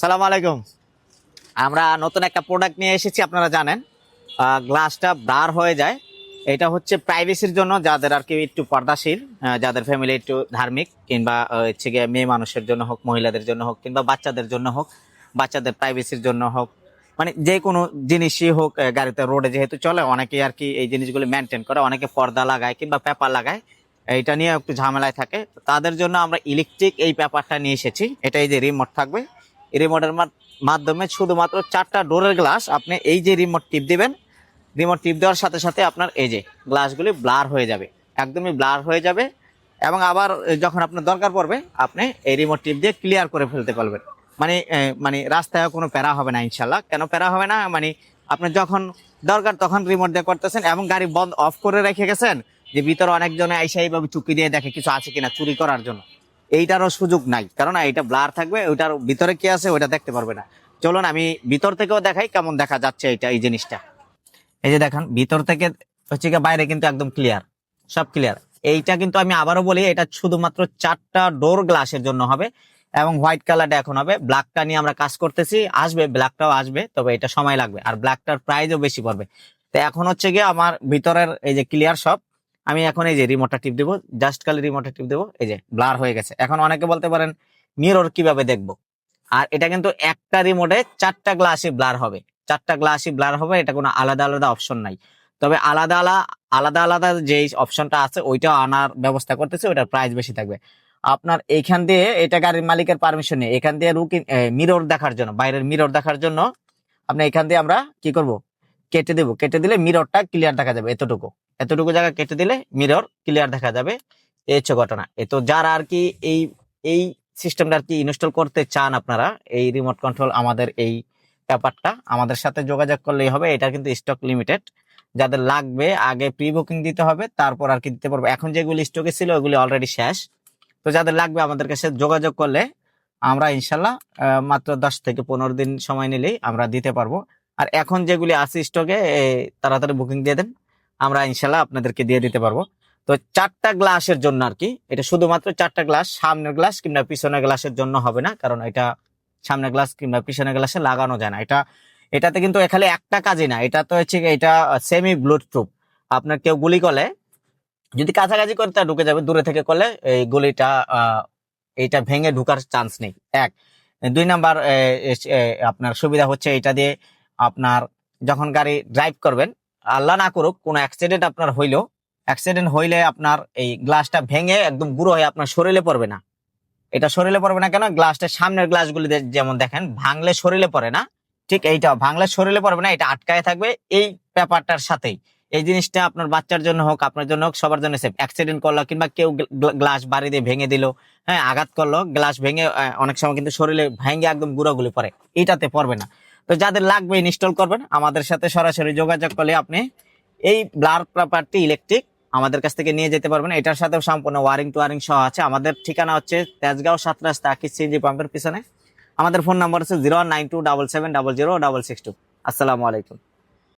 সালাম আলাইকুম। আমরা নতুন একটা প্রোডাক্ট নিয়ে এসেছি, আপনারা জানেন। গ্লাসটা ব্লার হয়ে যায়। এটা হচ্ছে প্রাইভেসির জন্য, যাদের আর কি একটু পর্দাশীল যাদের ফ্যামিলি একটু ধার্মিক, কিংবা হচ্ছে গিয়ে মেয়ে মানুষের জন্য হোক, মহিলাদের জন্য হোক, কিংবা বাচ্চাদের জন্য হোক, বাচ্চাদের প্রাইভেসির জন্য হোক মানে যে কোনো জিনিসই হোক গাড়িতে রোডে যেহেতু চলে, অনেকেই আর কি এই জিনিসগুলো মেনটেন করে, অনেকে পর্দা লাগায়, কিংবা পেপার লাগায়, এইটা নিয়ে একটু ঝামেলায় থাকে। তাদের জন্য আমরা ইলেকট্রিক এই পেপারটা নিয়ে এসেছি। এটা এই যে রিমোট থাকবে। রিমোটের মাধ্যমে শুধুমাত্র চারটা ডোরের গ্লাস আপনি এই যে রিমোট টিপ দিবেন রিমোট টিপ দেওয়ার সাথে সাথে আপনার এই যে গ্লাসগুলি ব্লার হয়ে যাবে, একদমই ব্লার হয়ে যাবে এবং আবার যখন আপনার দরকার পড়বে, আপনি এই রিমোট টিপ দিয়ে ক্লিয়ার করে ফেলতে পারবেন। মানে মানে রাস্তায় কোনো প্যারা হবে না ইনশাল্লাহ কেন প্যারা হবে না? মানে আপনি যখন দরকার তখন রিমোট দিয়ে করতেছেন এবং গাড়ি বন্ধ অফ করে রেখে গেছেন, যে ভিতরে অনেকজনে আইসা এইভাবে চুপি দিয়ে দেখে কিছু আছে কিনা চুরি করার জন্য। এইটারও সুযোগ নাই। কারণ এইটা ব্লার থাকবে, ওইটার ভিতরে কি আছে ওইটা দেখতে পারবে না। চলুন আমি ভিতর থেকেও দেখাই কেমন দেখা যাচ্ছে এটা এই জিনিসটা। এই যে দেখেন, ভিতর থেকে হচ্ছে গিয়ে বাইরে কিন্তু একদম ক্লিয়ার সব ক্লিয়ার এইটা কিন্তু আমি আবারও বলি, এটা শুধুমাত্র চারটা ডোর গ্লাসের জন্য হবে এবং হোয়াইট কালারটা এখন হবে। ব্ল্যাকটা নিয়ে আমরা কাজ করতেছি, আসবে ব্ল্যাকটাও আসবে, তবে এটা সময় লাগবে। আর ব্ল্যাকটার প্রাইসও বেশি পড়বে। তো এখন হচ্ছে গিয়ে আমার ভিতরের এই যে ক্লিয়ার সব আমি এখন এই যে রিমোটটা টিপ দেবো জাস্ট খালি রিমোটটা টিপ দেবো, এই যে ব্লার হয়ে গেছে। এখন অনেকে বলতে পারেন মিরর কীভাবে দেখব? আর এটা কিন্তু একটা রিমোটে চারটা গ্লাসই ব্লার হবে। চারটা গ্লাসই ব্লার হবে, এটা কোনো আলাদা আলাদা অপশন নাই। তবে আলাদা আলাদা আলাদা আলাদা যে অপশনটা আছে ওইটা আনার ব্যবস্থা করতেছে ওটার প্রাইস বেশি থাকবে। আপনার এইখান দিয়ে এটা গাড়ির মালিকের পারমিশন নেই এখান দিয়ে রুকি মিরর দেখার জন্য, বাইরের মিরর দেখার জন্য, আপনি এখান দিয়ে আমরা কি করব? কেটে দেব। কেটে দিলে মিররটা ক্লিয়ার দেখা যাবে, এতটুকু। এতটুকু জায়গা কেটে দিলে মিরর ক্লিয়ার দেখা যাবে। এই হচ্ছে ঘটনা। এ তো যারা আর কি এই এই সিস্টেমটা আর কি ইনস্টল করতে চান আপনারা, এই রিমোট কন্ট্রোল আমাদের এই ব্যাপারটা, আমাদের সাথে যোগাযোগ করলেই হবে। এটা কিন্তু স্টক লিমিটেড যাদের লাগবে, আগে প্রি বুকিং দিতে হবে, তারপর আর কি দিতে পারব। এখন যেগুলি স্টকে ছিল, ওগুলি অলরেডি শেষ। তো যাদের লাগবে আমাদের কাছে যোগাযোগ করলে আমরা ইনশাল্লাহ মাত্র দশ থেকে পনেরো দিন সময় নিলেই আমরা দিতে পারব। আর এখন যেগুলি আছে স্টকে তাড়াতাড়ি বুকিং দিয়ে দেন। আমরা ইনশাল্লাহ আপনাদেরকে দিয়ে দিতে পারব। তো চারটা গ্লাসের জন্য আর কি, এটা শুধুমাত্র চারটা গ্লাস, সামনের গ্লাস কিংবা পিছনের গ্লাসের জন্য হবে না, কারণ এটা সামনের গ্লাস কিংবা পিছনের গ্লাসে লাগানো যায় না। এটা, এটাতে কিন্তু এখানে একটা কাজই না, এটা তো হচ্ছে এটা সেমি ব্লুট প্রুফ আপনার কেউ গুলি করলে, যদি কাছাকাছি করে তা ঢুকে যাবে, দূরে থেকে করলে এই গুলিটা এইটা ভেঙে ঢুকার চান্স নেই। এক। দুই নাম্বার আপনার সুবিধা হচ্ছে এটা দিয়ে আপনার যখন গাড়ি ড্রাইভ করবেন আল্লাহ না করুক, কোনো অ্যাক্সিডেন্ট আপনার হইল অ্যাক্সিডেন্ট হইলে আপনার এই গ্লাসটা ভেঙে একদম গুঁড়ো হয়ে আপনার শরীরে পড়বে না। এটা শরীরে পড়বে না কেন? গ্লাসটা সামনের গ্লাসগুলি যেমন দেখেন, ভাঙলে শরীরে পড়ে না, ঠিক এইটা ভাঙলে শরীরে পড়বে না, এটা আটকায় থাকবে এই পেপারটার সাথেই। এই জিনিসটা আপনার বাচ্চার জন্য হোক, আপনার জন্য হোক, সবার জন্য সেফ অ্যাক্সিডেন্ট করল কিংবা কেউ গ্লাস বাড়ি দিয়ে ভেঙে দিল হ্যাঁ আঘাত করল গ্লাস ভেঙে অনেক সময় কিন্তু শরীরে ভেঙে একদম গুঁড়োগুলি পড়ে। এটাতে পড়বে না। তো যাদের লাগবে ইনস্টল করবেন, আমাদের সাথে সরাসরি যোগাযোগ করলে আপনি এই ব্লার প্রপার্টি ইলেকট্রিক আমাদের কাছ থেকে নিয়ে যেতে পারবেন। এটার সাথে সম্পূর্ণ ওয়ারিং টুয়ারিং সহ আছে। আমাদের ঠিকানা হচ্ছে তেজগাঁও সাত রাস্তা আকিস সিএনজি পাম্পের পিছনে। আমাদের ফোন নাম্বার হচ্ছে zero nine two double seven double zero double six two আসসালামু আলাইকুম।